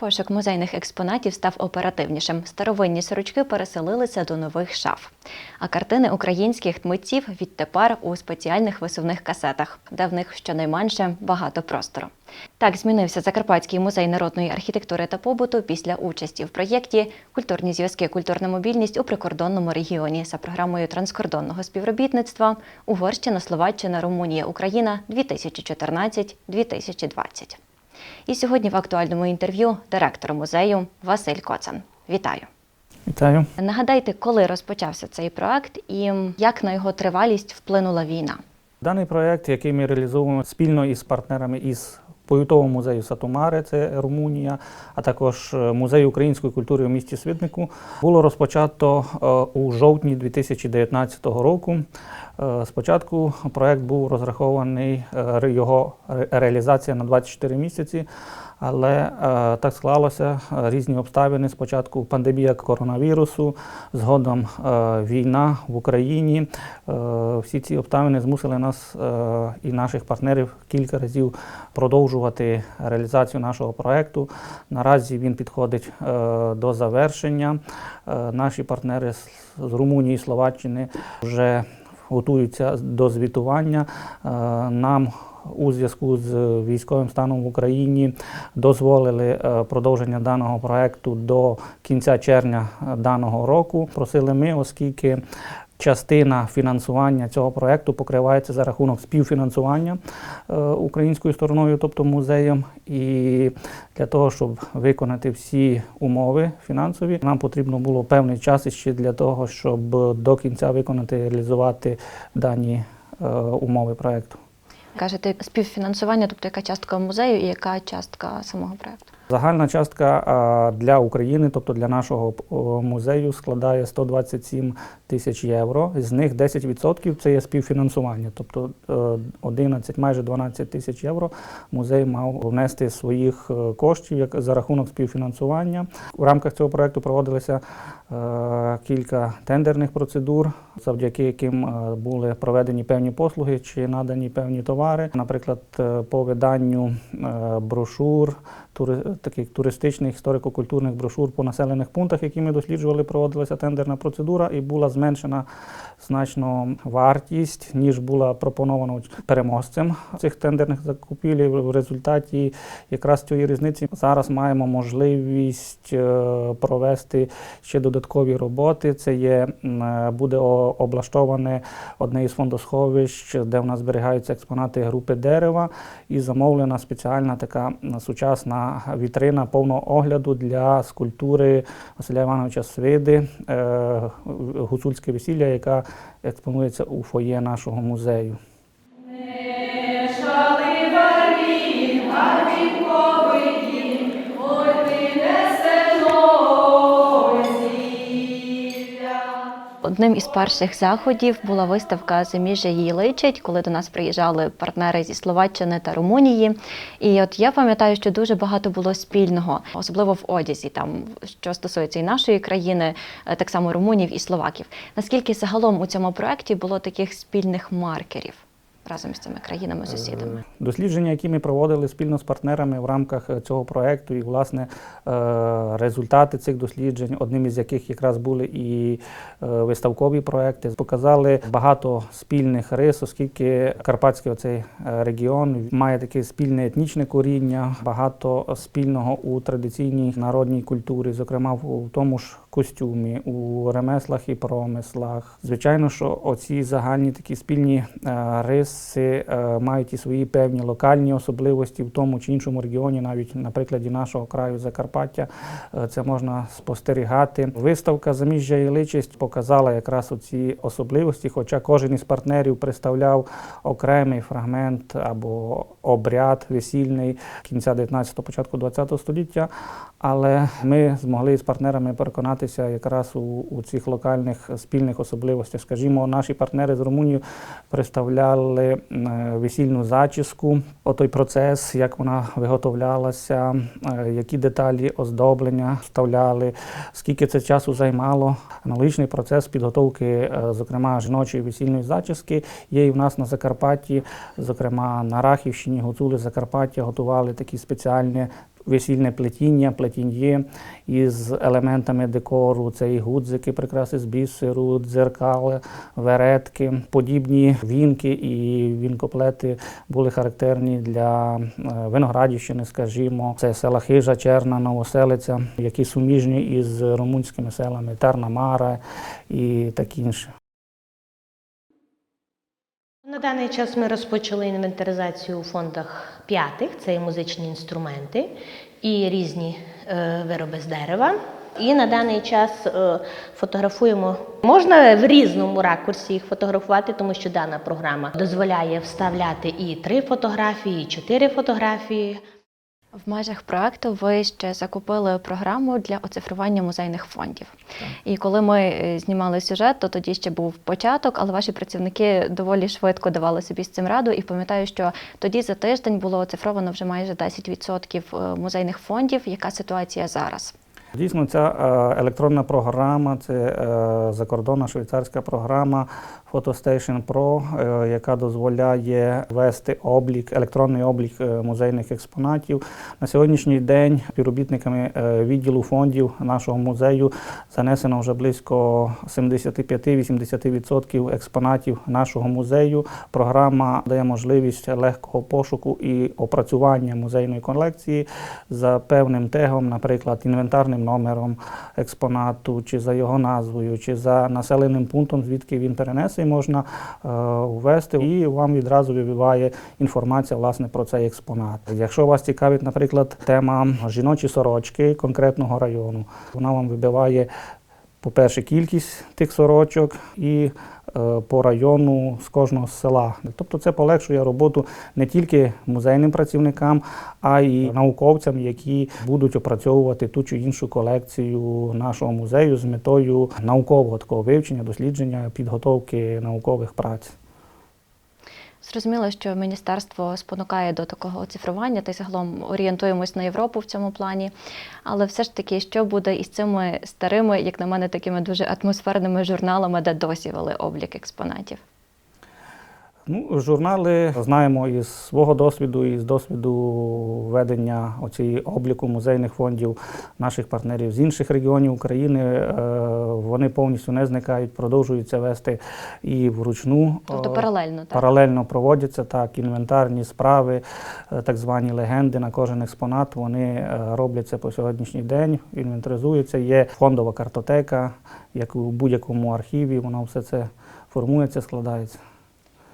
Пошук музейних експонатів став оперативнішим. Старовинні сорочки переселилися до нових шаф. А картини українських митців відтепер у спеціальних висувних касетах, де в них щонайменше багато простору. Так змінився Закарпатський музей народної архітектури та побуту після участі в проєкті Культурні зв'язки, культурна мобільність у прикордонному регіоні за програмою транскордонного співробітництва Угорщина, Словаччина, Румунія, Україна 2014-2020. І сьогодні в актуальному інтерв'ю директор музею Василь Коцан. Вітаю! Вітаю. Нагадайте, коли розпочався цей проект і як на його тривалість вплинула війна. Даний проект, який ми реалізовуємо спільно із партнерами із Повітового музею Сатумари, це Румунія, а також е, музею української культури у місті Свіднику, було розпочато е, у жовтні 2019 року. Е, Спочатку проект був розрахований його ре- реалізація на 24 місяці, але е, так склалося е, різні обставини. Спочатку пандемія коронавірусу, згодом е, війна в Україні. Всі ці обставини змусили нас і наших партнерів кілька разів продовжувати реалізацію нашого проекту. Наразі він підходить до завершення. Наші партнери з Румунії і Словаччини вже готуються до звітування. Нам у зв'язку з військовим станом в Україні дозволили е, продовження даного проекту до кінця червня е, даного року. Просили ми, оскільки частина фінансування цього проекту покривається за рахунок співфінансування е, українською стороною, тобто музеєм. І для того, щоб виконати всі умови фінансові, нам потрібно було певний час ще для того, щоб до кінця виконати реалізувати дані е, умови проекту. Кажете, співфінансування, тобто яка частка музею і яка частка самого проекту? Загальна частка для України, тобто для нашого музею, складає 127 тисяч євро. З них 10% це є співфінансування, тобто е, 11, майже 12 тисяч євро музей мав внести своїх е, коштів як за рахунок співфінансування. У рамках цього проекту проводилися е, кілька тендерних процедур, завдяки яким е, були проведені певні послуги чи надані певні товари. Наприклад, е, по виданню е, брошур, таких туристичних історико-культурних брошур по населених пунктах, які ми досліджували, проводилася тендерна процедура і була зменшена значно вартість, ніж була пропонована переможцем цих тендерних закупівлів. В результаті якраз цієї різниці зараз маємо можливість е, провести ще додаткові роботи. Це є буде облаштоване одне із фондосховищ, де в нас зберігаються експонати групи дерева, і замовлена спеціальна така м, вітрина повного огляду для скульптури Василя Івановича Свиди е, гуцульське весілля, яка експонується у фоє нашого музею. Одним із перших заходів була виставка Заміжжя її личить, коли до нас приїжджали партнери зі Словаччини та Румунії. І от я пам'ятаю, що дуже багато було спільного, особливо в одязі, там що стосується і нашої країни, е, так само румунів і словаків. Наскільки загалом у цьому проєкті було таких спільних маркерів разом з цими країнами-сусідами? Дослідження, які ми проводили спільно з партнерами в рамках е, цього проекту, і власне е, результати цих досліджень, одним із яких якраз були і е, виставкові проекти, показали багато спільних рис, оскільки Карпатський оцей е, регіон має таке спільне етнічне коріння, багато спільного у традиційній народній культурі, зокрема в тому ж костюмі, у ремеслах і промислах. Звичайно, що оці загальні такі спільні е, риси е, мають і свої певні локальні особливості в тому чи іншому регіоні, навіть на прикладі нашого краю Закарпаття, е, це можна спостерігати. Виставка Заміжжя і личість показала якраз оці особливості, хоча кожен із партнерів представляв окремий фрагмент або обряд весільний кінця 19-го, початку 20-го століття. Але ми змогли з партнерами переконатися якраз у, у цих локальних спільних особливостях. Скажімо, наші партнери з Румунії представляли е, весільну зачіску, отой процес, як вона виготовлялася, е, які деталі оздоблення вставляли, скільки це часу займало. Аналогічний процес підготовки, е, зокрема, жіночої весільної зачіски, є і в нас на Закарпатті, зокрема на Рахівщині, гуцули Закарпаття готували такі спеціальні весільне плетіння, плетіння із елементами декору. Це і гудзики, прикраси з бісеру, дзеркали, веретки. Подібні вінки і вінкоплети були характерні для е, Виноградівщини, скажімо. Це села Хижа, Черна, Новоселиця, які суміжні із румунськими селами Терна Мара і такі інші. На даний час ми розпочали інвентаризацію у фондах п'ятих, це і музичні інструменти і різні е, вироби з дерева. І на даний час е, фотографуємо. Можна в різному ракурсі їх фотографувати, тому що дана програма дозволяє вставляти і три фотографії, і чотири фотографії. В межах проекту ви ще закупили програму для оцифрування музейних фондів. І коли ми е, знімали сюжет, то тоді ще був початок, але ваші працівники доволі швидко давали собі з цим раду. І пам'ятаю, що тоді за тиждень було оцифровано вже майже 10% музейних фондів. Яка ситуація зараз? Дійсно, ця е, електронна програма це е, закордонна швейцарська програма PhotoStation Pro, е, яка дозволяє вести облік, електронний облік е, музейних експонатів. На сьогоднішній день співробітниками е, відділу фондів нашого музею занесено вже близько 75-80% експонатів нашого музею. Програма дає можливість легкого пошуку і опрацювання музейної колекції за певним тегом, наприклад, інвентарним номером експонату, чи за його назвою, чи за населеним пунктом, звідки він перенесений, можна е, ввести, і вам відразу вибиває інформація власне про цей експонат. Якщо вас цікавить, наприклад, тема жіночі сорочки конкретного району, вона вам вибиває. По-перше, кількість тих сорочок і по району з кожного села. Тобто це полегшує роботу не тільки музейним працівникам, а й науковцям, які будуть опрацьовувати ту чи іншу колекцію нашого музею з метою наукового такого вивчення, дослідження, підготовки наукових праць. Зрозуміло, що міністерство спонукає до такого оцифрування та й загалом орієнтуємось на Європу в цьому плані. Але все ж таки, що буде із цими старими, як на мене, такими дуже атмосферними журналами, де досі вели облік експонатів? Ну, журнали знаємо із свого досвіду, і з досвіду ведення оцієї обліку музейних фондів наших партнерів з інших регіонів України. е, Вони повністю не зникають, продовжуються вести і вручну. Тобто е, паралельно, так? Паралельно проводяться так, інвентарні справи, е, так звані легенди на кожен експонат. Вони робляться по сьогоднішній день, інвентаризуються. Є фондова картотека, як у будь-якому архіві, воно все це формується, складається.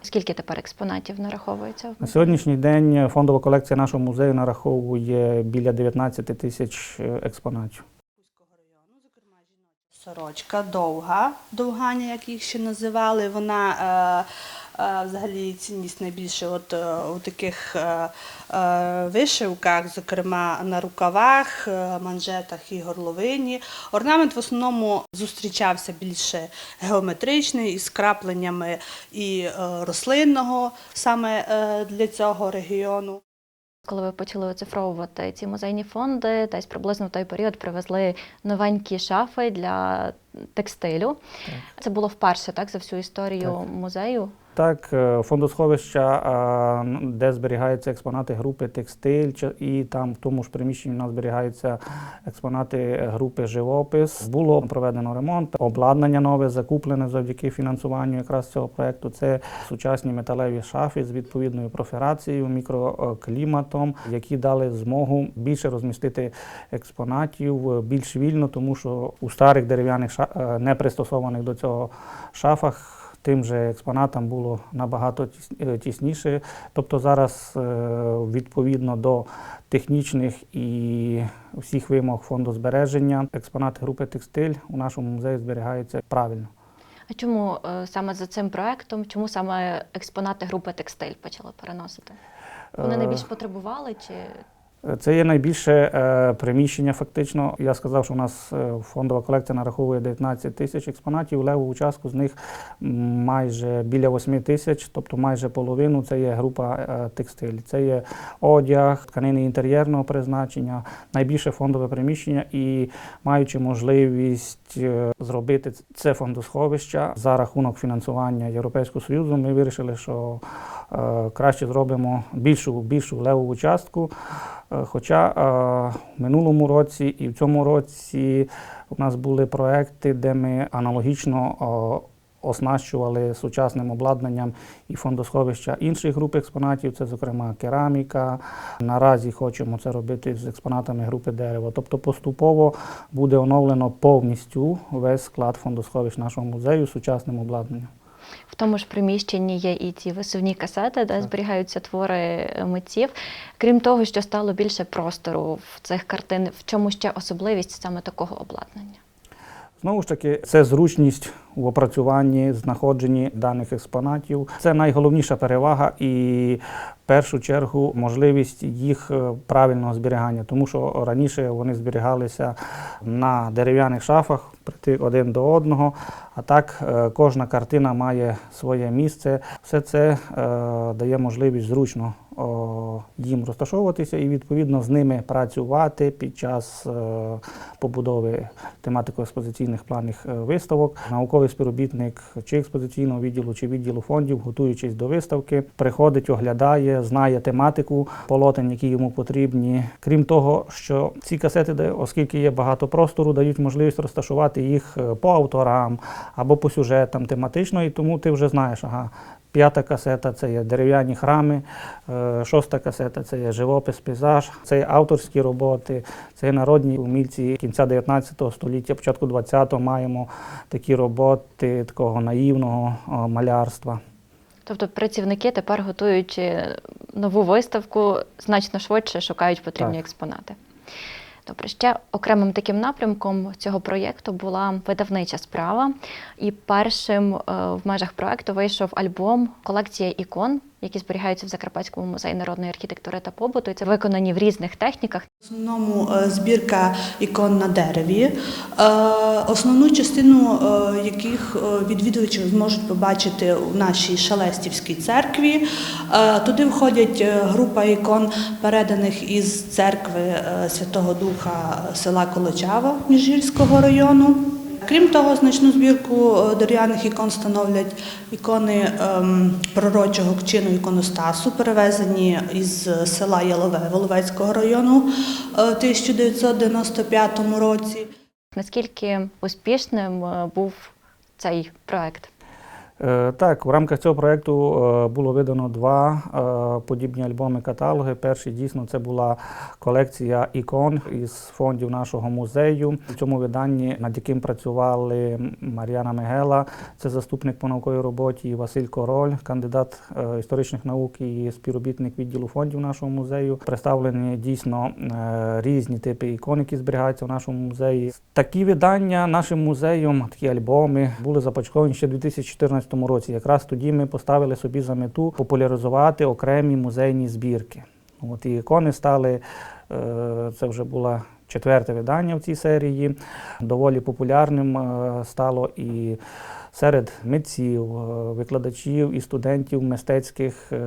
Скільки тепер експонатів нараховується? На сьогоднішній день фондова колекція нашого музею нараховує біля 19 тисяч е, експонатів. Сорочка довга, довганя, як їх ще називали. Вона е, е, взагалі цінність найбільше от, е, у таких е, е, вишивках, зокрема на рукавах, манжетах і горловині. Орнамент в основному зустрічався більше геометричний із крапленнями і е, рослинного саме е, для цього регіону. Коли ви почали оцифровувати ці музейні фонди, десь приблизно в той період привезли новенькі шафи для текстилю. Це було вперше, так, за всю історію Так. музею. Так, е, фондосховища, де зберігаються експонати групи текстиль, і там в тому ж приміщенні у нас зберігаються експонати групи живопис. Було проведено ремонт, обладнання нове закуплене завдяки фінансуванню якраз цього проекту. Це сучасні металеві шафи з відповідною проферацією, мікрокліматом, які дали змогу більше розмістити експонатів е, більш вільно, тому що у старих дерев'яних е, не пристосованих до цього шафах тим же експонатам було набагато е, тісніше. Тобто зараз е, відповідно до технічних і всіх вимог фонду збереження експонати групи текстиль у нашому музеї зберігаються правильно. А чому е, саме за цим проектом, чому саме експонати групи текстиль почали переносити? Вони найбільш потребували чи Це є найбільше е, приміщення. Фактично, я сказав, що у нас е, фондова колекція нараховує 19 тисяч експонатів. Левову частку з них майже біля 8 тисяч, тобто майже половину. Це є група е, текстиль. Це є одяг, тканини інтер'єрного призначення, найбільше фондове приміщення і маючи можливість зробити це фондосховище за рахунок фінансування Європейського Союзу, ми вирішили, що краще зробимо більшу, більшу левову частку. Е, Хоча е, в минулому році і в цьому році у нас були проекти, де ми аналогічно е, оснащували сучасним обладнанням і фондосховища інших груп експонатів, це, зокрема, кераміка. Наразі хочемо це робити з експонатами групи дерева. Тобто поступово буде оновлено повністю весь склад фондосховищ нашого музею сучасним обладнанням. В тому ж приміщенні є і ці висувні касети, де зберігаються твори митців. Крім того, що стало більше простору в цих картин, в чому ще особливість саме такого обладнання? Знову ж таки, це зручність в опрацюванні, знаходженні даних експонатів. Це найголовніша перевага і в першу чергу можливість їх е, правильного зберігання, тому що раніше вони зберігалися на дерев'яних шафах, прийти один до одного. А так е, кожна картина має своє місце. Все це е, дає можливість зручно їм розташовуватися і відповідно з ними працювати під час побудови тематико-експозиційних планів виставок. Науковий співробітник чи експозиційного відділу, чи відділу фондів, готуючись до виставки, приходить, оглядає, знає тематику полотен, які йому потрібні. Крім того, що ці касети, де- оскільки є багато простору, дають можливість розташувати їх е, по авторам або по сюжетам тематично, і тому ти вже знаєш, ага. П'ята касета це є дерев'яні храми, е, шоста касета це є живопис, пейзаж, це є авторські роботи, це є народні умільці кінця 19 століття, початку 20-го маємо такі роботи такого наївного малярства. Тобто працівники тепер готують е, нову виставку, значно швидше шукають потрібні Так. експонати. Добре, ще окремим таким напрямком цього проєкту була видавнича справа. І першим е, в межах проєкту вийшов альбом Колекція ікон, які зберігаються в Закарпатському музеї народної архітектури та побуту. Це виконані в різних техніках. В основному е, збірка ікон на дереві, е, основну частину е, яких відвідувачі зможуть побачити у нашій Шалестівській церкві. Туди входять група ікон, переданих із церкви Святого Духа села Колочава Міжгірського району. Крім того, значну збірку е, дерев'яних ікон становлять ікони ем, пророчого чину іконостасу, перевезені із села Ялове Воловецького району е, в 1995 році. Наскільки успішним е, був цей проєкт? Е, Так, в рамках цього проєкту е, було видано два е, подібні альбоми-каталоги. Перший дійсно це була колекція ікон із фондів нашого музею. В цьому виданні, над яким працювали Мар'яна Мегела, це заступник по науковій роботі, Василь Король, кандидат історичних наук і співробітник відділу фондів нашого музею. Представлені дійсно різні типи ікон, які зберігаються в нашому музеї. Такі видання нашим музеєм, такі альбоми були започатковані ще в 2014 році. Якраз тоді ми поставили собі за мету популяризувати окремі музейні збірки. От і ікони стали, е, це вже була четверте видання в цій серії. Доволі популярним е, стало і серед митців, е, викладачів і студентів мистецьких е,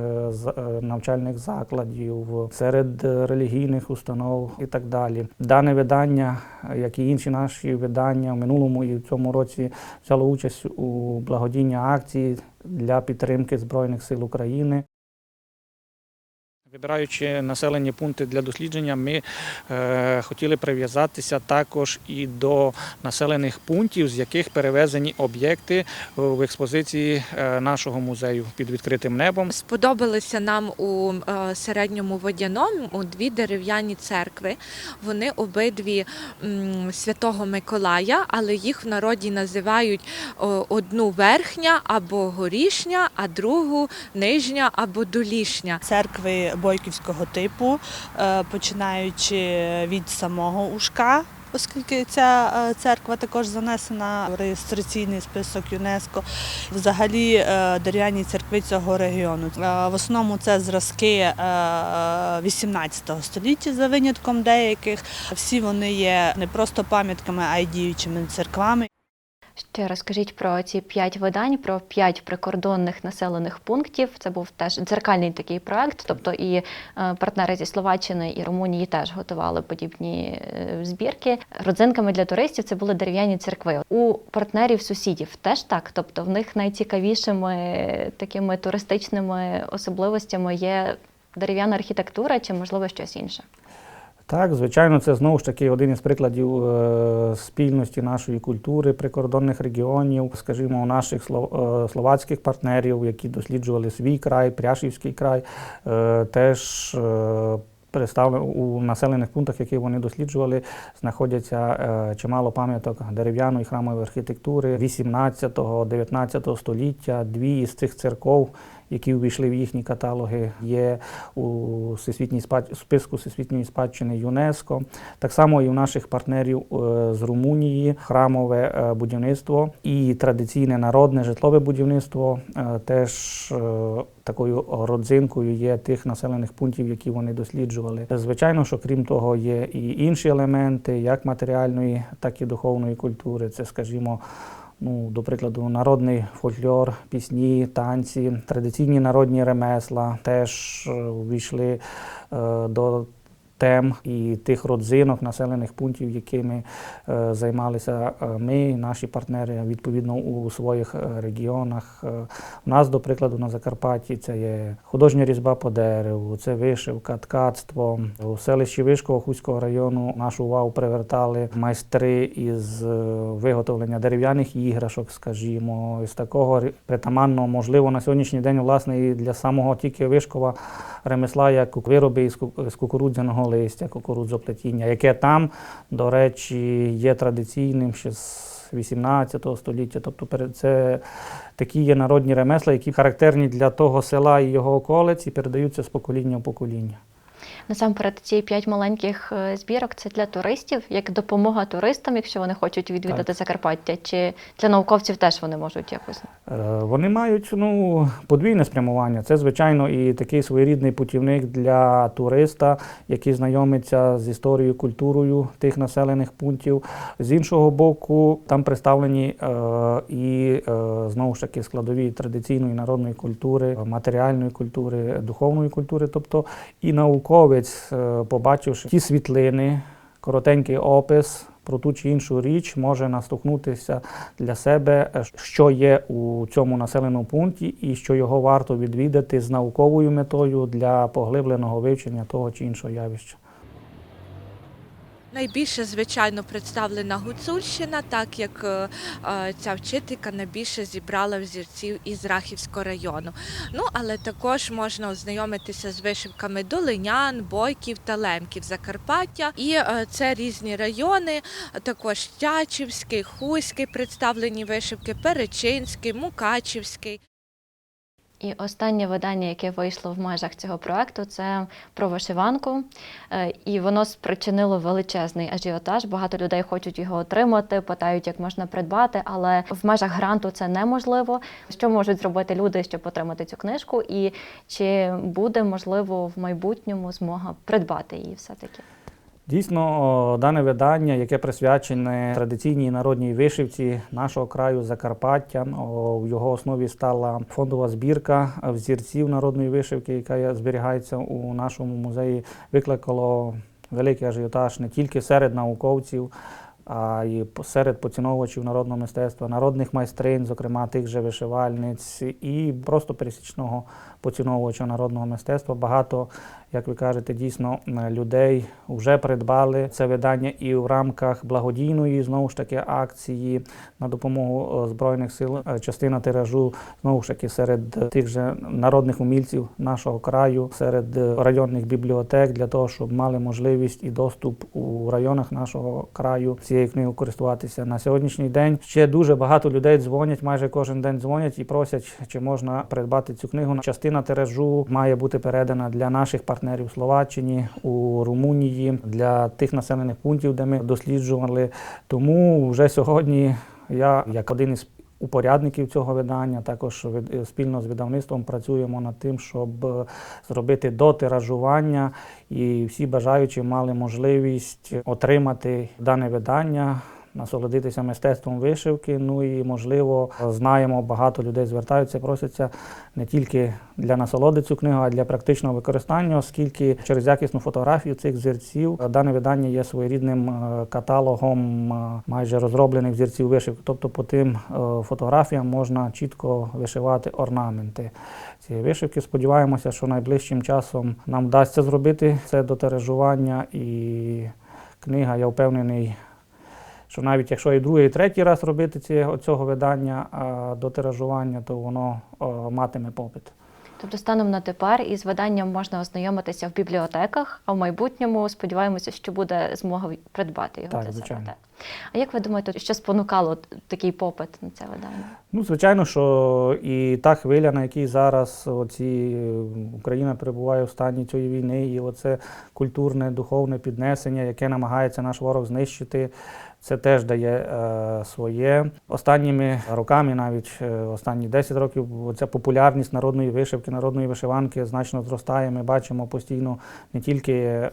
навчальних закладів, серед релігійних установ і так далі. Дане видання, як і інші наші видання в минулому і в цьому році взяло участь у благодійній акції для підтримки Збройних сил України. Вибираючи населені пункти для дослідження, ми е, хотіли прив'язатися також і до населених пунктів, з яких перевезені об'єкти в експозиції е, нашого музею під відкритим небом. Сподобалися нам у е, середньому водяному дві дерев'яні церкви. Вони обидві м, святого Миколая, але їх в народі називають о, одну верхня або горішня, а другу нижня або долішня. Церкви бойківського типу, е, починаючи від самого ушка. Оскільки ця е, церква також занесена в реєстраційний список ЮНЕСКО, взагалі е, дерев'яні церкви цього регіону. В основному це зразки е, 18 століття за винятком деяких. Всі вони є не просто пам'ятками, а й діючими церквами. Ще розкажіть про ці п'ять видань, про п'ять прикордонних населених пунктів. Це був теж дзеркальний такий проект. Тобто і е, партнери зі Словаччини і Румунії теж готували подібні е, збірки. Родзинками для туристів це були дерев'яні церкви. У партнерів сусідів теж так. Тобто в них найцікавішими такими туристичними особливостями є дерев'яна архітектура чи можливо щось інше. Так, звичайно, це знову ж таки один із прикладів е, спільності нашої культури прикордонних регіонів, скажімо, у наших е, словацьких партнерів, які досліджували свій край, Пряшівський край, е, теж представлено у населених пунктах, які вони досліджували, знаходяться чимало пам'яток дерев'яної храмової архітектури 18-19 століття. Дві із цих церков, які увійшли в їхні каталоги, є у всесвітній списку всесвітньої спадщини ЮНЕСКО. Так само і у наших партнерів е, з Румунії храмове е, будівництво і традиційне народне житлове будівництво е, теж такою родзинкою є тих населених пунктів, які вони досліджували. Звичайно, що крім того, є і інші елементи, як матеріальної, так і духовної культури. Це, скажімо, Ну, до прикладу, народний фольклор, пісні, танці, традиційні народні ремесла теж е, увійшли е, до тем і тих родзинок населених пунктів, якими е, займалися е, ми, і наші партнери, відповідно у своїх е, регіонах. У нас, до прикладу, на Закарпатті це є художня різьба по дереву, це вишивка, ткацтво. У селищі Вишкова Хуського району нашу увагу привертали майстри із виготовлення дерев'яних іграшок, скажімо, із такого притаманного, можливо, на сьогоднішній день, власне, і для самого тільки Вишкова ремесла, як вироби із з кукурудзяного листя, кукурудзоплетіння, яке там, до речі, є традиційним ще з 18 століття. Тобто це такі є народні ремесла, які характерні для того села і його околиць і передаються з покоління в покоління. Насамперед, ці п'ять маленьких е, збірок це для туристів, як допомога туристам, якщо вони хочуть відвідати Так. Закарпаття, чи для науковців теж вони можуть якось. Е, Вони мають ну, подвійне спрямування. Це, звичайно, і такий своєрідний путівник для туриста, який знайомиться з історією, культурою тих населених пунктів. З іншого боку, там представлені е, і е, знову ж таки складові традиційної народної культури, матеріальної культури, духовної культури. Тобто і науковець, побачивши ті світлини, коротенький опис. Про ту чи іншу річ може настукнутися для себе, е, що є у цьому населеному пункті, і що його варто відвідати з науковою метою для поглибленого вивчення того чи іншого явища. Найбільше, звичайно, представлена Гуцульщина, так як е, е, ця вчителька найбільше зібрала взірців із Рахівського району. Ну, але також можна ознайомитися з вишивками Долинян, Бойків та Лемків Закарпаття. І е, це різні райони, також Тячівський, Хуський представлені вишивки, Перечинський, Мукачівський. І останнє видання, яке вийшло в межах цього проекту, це про вишиванку. Е, І воно спричинило величезний ажіотаж. Багато людей хочуть його отримати, питають, як можна придбати, але в межах гранту це неможливо. Що можуть зробити люди, щоб отримати цю книжку, і чи буде можливо в майбутньому змога придбати її все-таки? Дійсно, дане видання, яке присвячене традиційній народній вишивці нашого краю Закарпаття, в його основі стала фондова збірка взірців народної вишивки, яка зберігається у нашому музеї, викликало великий ажіотаж не тільки серед науковців, а й серед поціновувачів народного мистецтва, народних майстринь, зокрема тих же вишивальниць, і просто пересічного поціновувача народного мистецтва. Багато, як ви кажете, дійсно е, людей вже придбали це видання і в рамках благодійної знову ж таки акції на допомогу е, Збройних сил. Е, Частина тиражу знову ж таки серед тих же народних умільців нашого краю, серед районних бібліотек для того, щоб мали можливість і доступ у районах нашого краю цією книгою користуватися. На сьогоднішній день ще дуже багато людей дзвонять, майже кожен день дзвонять і просять, чи можна придбати цю книгу. Частина тиражу має бути передана для наших партнерів в Словаччині, у Румунії, для тих населених пунктів, де ми досліджували. Тому вже сьогодні я, як один із упорядників цього видання, також спільно з видавництвом працюємо над тим, щоб е, зробити дотиражування, і всі бажаючі мали можливість отримати дане видання. Насолодитися мистецтвом вишивки. Ну і можливо знаємо, багато людей звертаються, просяться не тільки для насолоди цю книгу, а для практичного використання, оскільки через якісну фотографію цих взірців е, дане видання є своєрідним е, каталогом е, майже розроблених взірців вишивки. Тобто по тим фотографіям можна чітко вишивати орнаменти цієї вишивки. Сподіваємося, що найближчим часом нам вдасться зробити це до тиражування і книга, я впевнений. Що навіть якщо і другий, і третій раз робити ці, цього видання а, до тиражування, то воно матиме попит. Тобто, станом на тепер із виданням можна ознайомитися в бібліотеках, а в майбутньому сподіваємося, що буде змога придбати його Так, для звичайно. себе. А як ви думаєте, що спонукало такий попит на це видання? Ну, звичайно, що і та хвиля, на якій зараз оці, Україна перебуває в стані цієї війни, і оце культурне, духовне піднесення, яке намагається наш ворог знищити, це теж дає е, своє. Останніми роками, навіть е, останні 10 років, ця популярність народної вишивки, народної вишиванки значно зростає. Ми бачимо постійно не тільки е,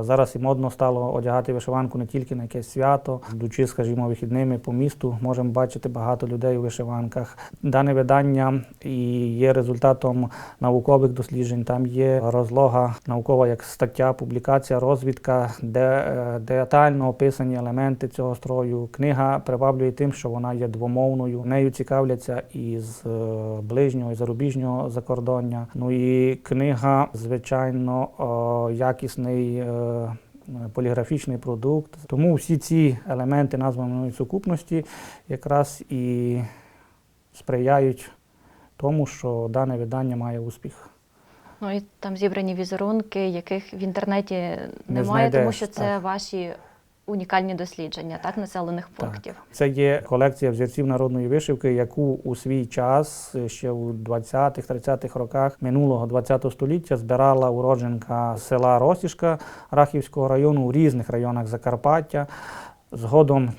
зараз і модно стало одягати вишиванку не тільки на якесь свято, йдучи, скажімо, вихідними по місту, можемо бачити багато людей у вишиванках. Дане видання і є результатом наукових досліджень. Там є розлога наукова як стаття, публікація, розвідка, де детально описані елементи цього строю. Книга приваблює тим, що вона є двомовною. Нею цікавляться із е, ближнього і зарубіжнього закордоння. Ну і книга, звичайно, е, якісний. е, Поліграфічний продукт, тому всі ці елементи названої сукупності якраз і сприяють тому, що дане видання має успіх. Ну і там зібрані візерунки, яких в інтернеті немає, знайдеш, тому що це так. ваші унікальні дослідження, так, населених пунктів. Це є колекція взірців народної вишивки, яку у свій час, ще у 20-30-х роках минулого 20 століття, збирала уродженка села Росішка Рахівського району у різних районах Закарпаття. Згодом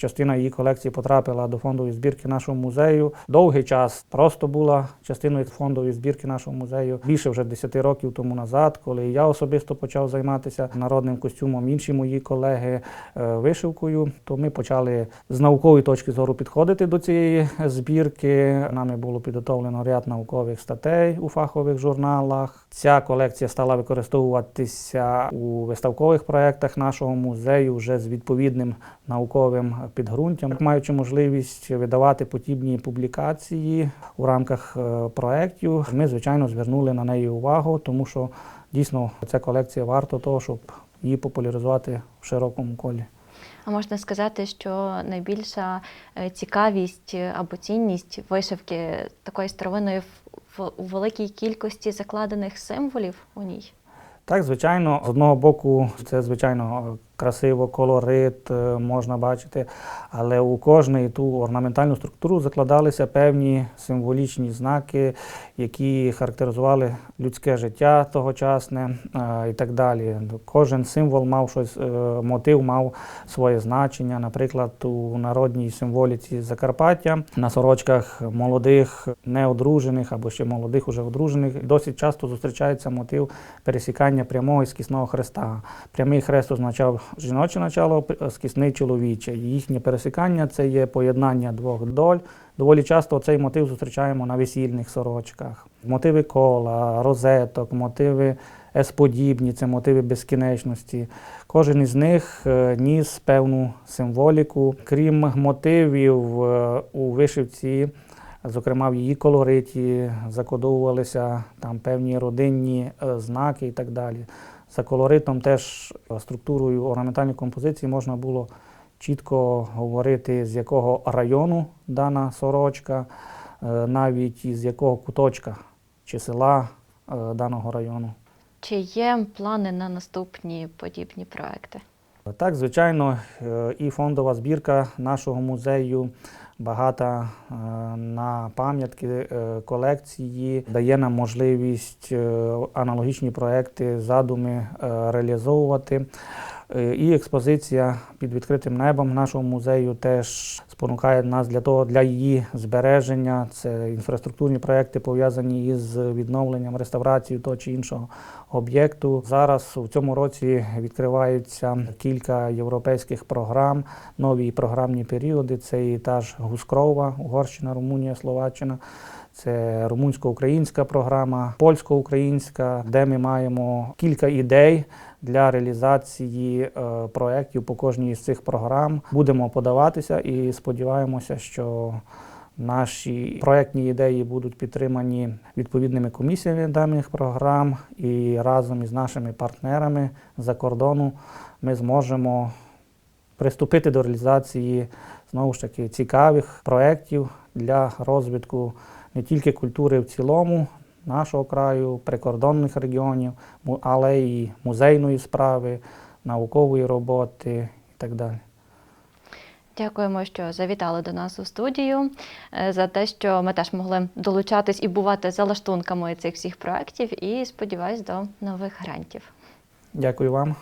частина її колекції потрапила до фондової збірки нашого музею. Довгий час просто була частиною фондової збірки нашого музею. Більше вже 10 років тому назад, коли я особисто почав займатися народним костюмом, інші мої колеги е, вишивкою, то ми почали з наукової точки зору підходити до цієї збірки. Нами було підготовлено ряд наукових статей у фахових журналах. Ця колекція стала використовуватися у виставкових проєктах нашого музею вже з відповідним науковим підґрунтям, маючи можливість видавати подібні публікації у рамках е, проєктів. Ми, звичайно, звернули на неї увагу, тому що дійсно ця колекція варта того, щоб її популяризувати в широкому колі. А можна сказати, що найбільша е, цікавість е, або цінність вишивки такої старовинної в, у великій кількості закладених символів у ній. Так, звичайно, з одного боку, це звичайно красиво, колорит е, можна бачити, але у кожної ту орнаментальну структуру закладалися певні символічні знаки, які характеризували людське життя тогочасне е, і так далі. Кожен символ мав щось, е, мотив мав своє значення. Наприклад, у народній символіці Закарпаття на сорочках молодих, неодружених або ще молодих, уже одружених, досить часто зустрічається мотив пересікання прямого і скісного хреста. Прямий хрест означав жіноче начало, скісний чоловіче. Їхнє пересікання це є поєднання двох доль. Доволі часто цей мотив зустрічаємо на весільних сорочках. Мотиви кола, розеток, мотиви есподібні, це мотиви безкінечності. Кожен із них е, ніс певну символіку. Крім мотивів е, у вишивці, зокрема в її колориті, закодовувалися там певні родинні е, знаки і так далі. За колоритом теж е, структурою орнаментальної композиції можна було чітко говорити, з якого району дана сорочка, е, навіть із якого куточка чи села е, даного району. Чи є плани на наступні подібні проекти? Так, звичайно, і фондова збірка нашого музею багата е, на пам'ятки е, колекції, дає нам можливість е, аналогічні проекти, задуми реалізовувати. Е, І експозиція під відкритим небом нашого музею теж спонукає нас для того, для її збереження. Це інфраструктурні проекти пов'язані із відновленням, реставрацією того чи іншого об'єкту. Зараз у цьому році відкриваються кілька європейських програм, нові програмні періоди. Це і та ж Гускрова, Угорщина, Румунія, Словаччина. Це румунсько-українська програма, польсько-українська, де ми маємо кілька ідей для реалізації е, проєктів по кожній з цих програм. Будемо подаватися і сподіваємося, що наші проєктні ідеї будуть підтримані відповідними комісіями даних програм, і разом із нашими партнерами за кордону ми зможемо приступити до реалізації знову ж таки цікавих проєктів для розвитку не тільки культури в цілому нашого краю, прикордонних регіонів, але й музейної справи, наукової роботи і так далі. Дякуємо, що завітали до нас у студію е, за те, що ми теж могли долучатись і бувати за лаштунками цих всіх проєктів. І сподіваюсь до нових грантів. Дякую вам.